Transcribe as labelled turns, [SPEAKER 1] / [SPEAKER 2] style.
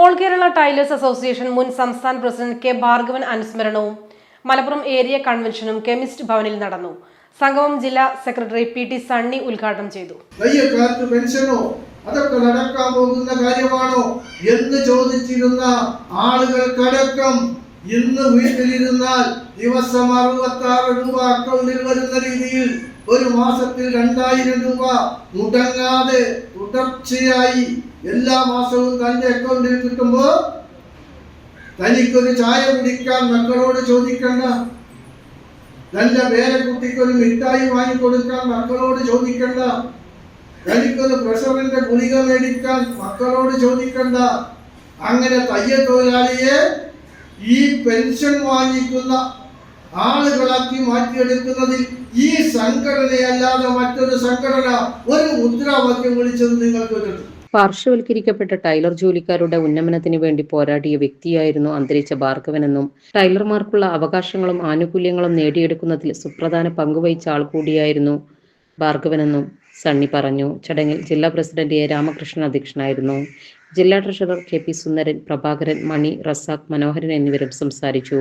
[SPEAKER 1] All Kerala tailors association മുൻ സംസ്ഥാന president K Bhargavan അനുസ്മരണവും മലപ്പുറം ഏരിയ കൺവെൻഷനും കെമിസ്റ്റ് ഭവനിൽ നടന്നു. സംഗമം ജില്ലാ സെക്രട്ടറി പി ടി സണ്ണി ഉദ്ഘാടനം ചെയ്തു.
[SPEAKER 2] പെൻഷനോ അതൊക്കെ നടക്കാൻ പോകുന്ന കാര്യമാണോ? എന്ന് ചോദിച്ചിരുന്ന ആളുകൾക്കടക്കം ഇന്ന് വീട്ടിലിരുന്നാൽ ദിവസം അറുപത്തി രൂപ അക്കൗണ്ടിൽ വരുന്ന രീതിയിൽ ഒരു മാസത്തിൽ രണ്ടായിരം രൂപ മുടങ്ങാതെ തുടർച്ചയായി എല്ലാ മാസവും തന്റെ അക്കൗണ്ടിൽ കിട്ടുമ്പോ തനിക്കൊരു ചായ കുടിക്കാൻ മക്കളോട് ചോദിക്കണ്ട. തന്റെ പേരക്കുട്ടിക്ക് ഒരു മിഠായി വാങ്ങിക്കൊടുക്കാൻ മക്കളോട് ചോദിക്കണ്ട. തനിക്കൊരു പ്രഷറിന്റെ ഗുളിക മേടിക്കാൻ മക്കളോട് ചോദിക്കണ്ട. അങ്ങനെ തയ്യ തൊഴിലാളിയെ ഈ പെൻഷൻ വാങ്ങിക്കുന്ന ആളുകളാക്കി മാറ്റിയെടുക്കുന്നതിൽ ഈ സംഘടനയല്ലാതെ മറ്റൊരു സംഘടന ഒരു മുദ്രാവാക്യം വിളിച്ചത് നിങ്ങൾക്ക്
[SPEAKER 3] പാർശ്വവൽക്കരിക്കപ്പെട്ട ടൈലർ ജോലിക്കാരുടെ ഉന്നമനത്തിന് വേണ്ടി പോരാടിയ വ്യക്തിയായിരുന്നു അന്തരിച്ച ഭാർഗവനെന്നും ടൈലർമാർക്കുള്ള അവകാശങ്ങളും ആനുകൂല്യങ്ങളും നേടിയെടുക്കുന്നതിൽ സുപ്രധാന പങ്കുവഹിച്ച ആൾ കൂടിയായിരുന്നു ഭാർഗവനെന്നും. സണ്ണി പറഞ്ഞു. ചടങ്ങിൽ ജില്ലാ പ്രസിഡന്റ് എ രാമകൃഷ്ണൻ അധ്യക്ഷനായിരുന്നു. ജില്ലാ treasurer K P Sundaran Prabhakaran Mani Razak Manoharan എന്നിവരും സംസാരിച്ചു.